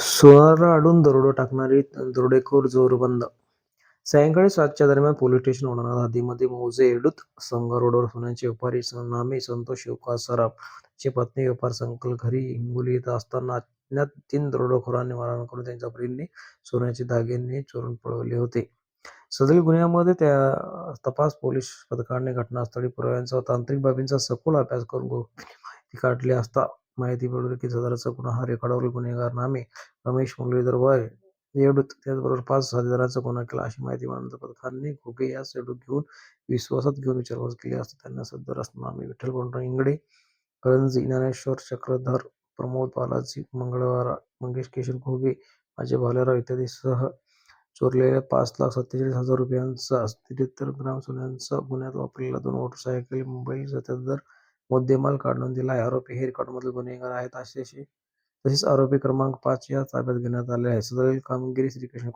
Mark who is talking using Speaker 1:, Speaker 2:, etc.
Speaker 1: सोनाराला अडून दरोडा टाकणारी दरोडेखोर जोरबंद. सायंकाळी सातच्या दरम्यान पोलीस स्टेशन ओढाणा हद्दीमध्ये मौजे एडूत संघ रोडवर सोन्याचे व्यापारी नामे संतोष शिवकास सराफ ची पत्नी व्यापार संकल घरी हिंगोली येत असताना अज्ञात तीन दरोडेखोरांनी मारहाण करून त्यांच्या बहिणीचे सोन्याचे दागिने चोरून पळवले होते. सदरील गुन्ह्यामध्ये त्या तपास पोलीस पथकाने घटनास्थळी पुराव्यांचा तांत्रिक बाबींचा सखोल अभ्यास करून माहिती काढली असता माहिती मिळाली की सदरचा गुन्हा हा रेकॉर्डवरील गुन्हेगार नामे रमेश मुरलीधर वय. येडूत त्याचबरोबर पाच साथीदारांचा गुन्हा केला अशी माहिती मिळाल्यानंतर पथकाने घुगे यास येडूत घेऊन विश्वासात घेऊन विचारपूस केली असता त्यांना सदर नामे विठ्ठल पांडुरंग इंगडे करंजी ज्ञानेश्वर चक्रधर प्रमोद बालाजी मंगळवार मंगेश केशव घोगे अजय भालेराव इत्यादींसह चोरलेल्या पाच लाख सत्तेचाळीस हजार रुपयांचा त्र्याहत्तर ग्राम सोन्याचा गुन्ह्यात वापरलेला दोन मोटरसायकल मुंबई सत्याहत्तर मुद्देमाल काढून दिला आहे. आरोपी हे रेकॉर्डमधील गुन्हेगार आहेत. तसेच आरोपी क्रमांक पाच या ताब्यात घेण्यात आले आहे. सदरील कामगिरी श्रीकृष्ण